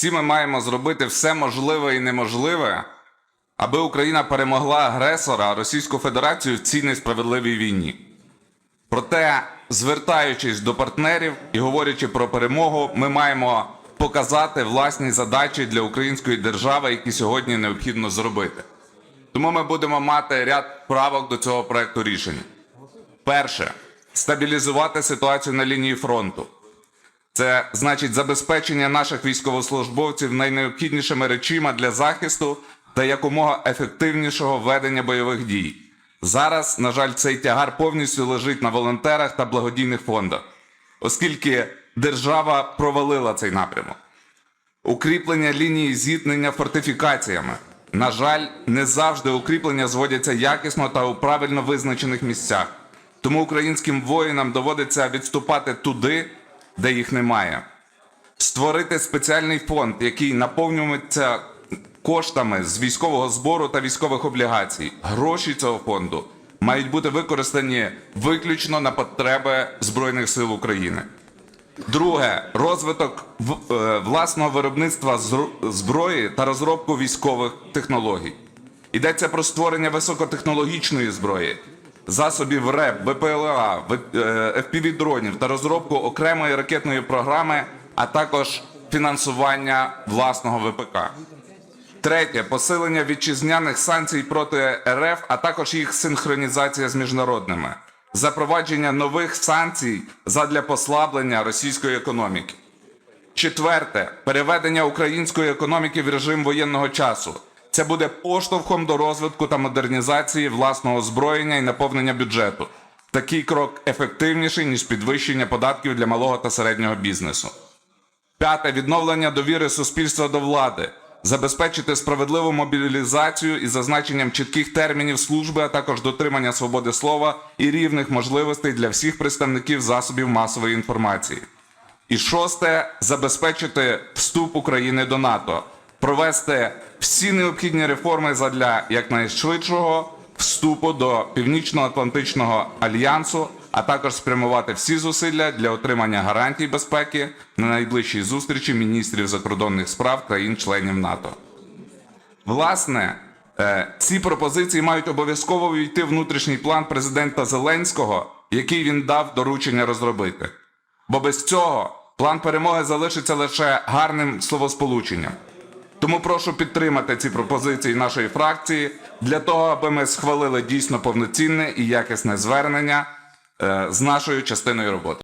Всі ми маємо зробити все можливе і неможливе, аби Україна перемогла агресора Російську Федерацію в цій несправедливій війні. Проте, звертаючись до партнерів і говорячи про перемогу, ми маємо показати власні задачі для української держави, які сьогодні необхідно зробити. Тому ми будемо мати ряд правок до цього проекту рішення. Перше стабілізувати ситуацію на лінії фронту. Це значить забезпечення наших військовослужбовців найнеобхіднішими речима для захисту та якомога ефективнішого ведення бойових дій. Зараз, на жаль, цей тягар повністю лежить на волонтерах та благодійних фондах, оскільки держава провалила цей напрямок. Укріплення лінії зіткнення фортифікаціями. На жаль, не завжди укріплення зводяться якісно та у правильно визначених місцях. Тому українським воїнам доводиться відступати туди, де їх немає. Створити спеціальний фонд, який наповнюється коштами з військового збору та військових облігацій. Гроші цього фонду мають бути використані виключно на потреби Збройних сил України. Друге розвиток е, власного виробництва зброї та розробку військових технологій. Йдеться про створення високотехнологічної зброї, засобів РЕП, БПЛА, В- е, та розробку окремої ракетної програми, а також фінансування власного ВПК. Третє посилення вітчизняних санкцій проти РФ, а також їх синхронізація з міжнародними, запровадження нових санкцій задля послаблення російської економіки. Четверте переведення української економіки в режим воєнного часу. Це буде поштовхом до розвитку та модернізації власного озброєння і наповнення бюджету. Такий крок ефективніший ніж підвищення податків для малого та середнього бізнесу. П'яте відновлення довіри суспільства до влади, забезпечити справедливу мобілізацію із зазначенням чітких термінів служби, а також дотримання свободи слова і рівних можливостей для всіх представників засобів масової інформації. І шосте забезпечити вступ України до НАТО, провести всі необхідні реформи задля якнайшвидшого вступу до Північно-Атлантичного альянсу, а також спрямувати всі зусилля для отримання гарантій безпеки на найближчій зустрічі міністрів закордонних справ країн-членів НАТО. Власне, е, ці пропозиції мають обов'язково війти внутрішній план президента Зеленського, який він дав доручення розробити. Бо без цього план перемоги залишиться лише гарним словосполученням. Тому прошу підтримати ці пропозиції нашої фракції для того, аби ми схвалили дійсно повноцінне і якісне звернення е, з нашою частиною роботи.